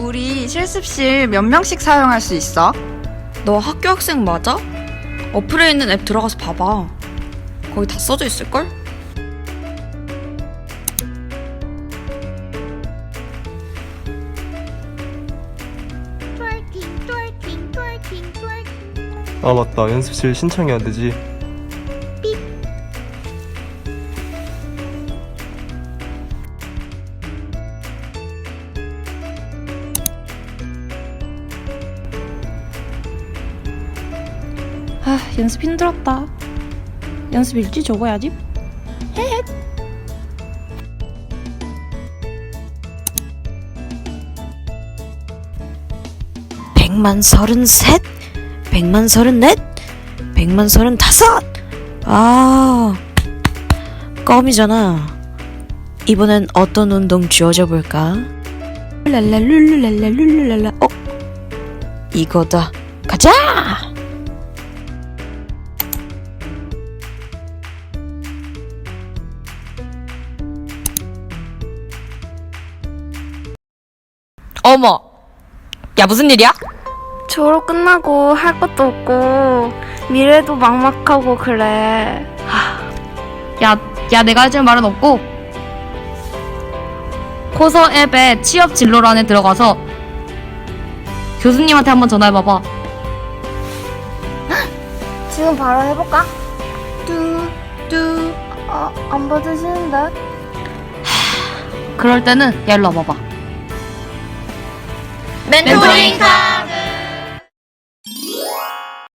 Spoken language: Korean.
우리 실습실 몇 명씩 사용할 수 있어? 너 학교 학생 맞아? 어플에 있는 앱 들어가서 봐봐. 거기 다 써져 있을걸? 아 맞다 연습실 신청해야 되지 아 연습 힘들었다 연습 일지 적어야지 백만 서른셋, 백만 서른넷, 백만 서른다섯. 아, 껌이잖아. 이번엔 어떤 운동 쥐어져 볼까? 랄랄룰루랄랄룰루랄라. 어, 이거다. 가자. 어머! 야, 무슨 일이야? 졸업 끝나고 할 것도 없고 미래도 막막하고 그래. 야, 야, 내가 해줄 말은 없고 코서 앱에 취업 진로란에 들어가서 교수님한테 한번 전화해봐봐. 지금 바로 해볼까? 뚜, 뚜. 아, 안 받으시는데? 그럴 때는 야 일로 와봐봐. เบนทูริงค่ะ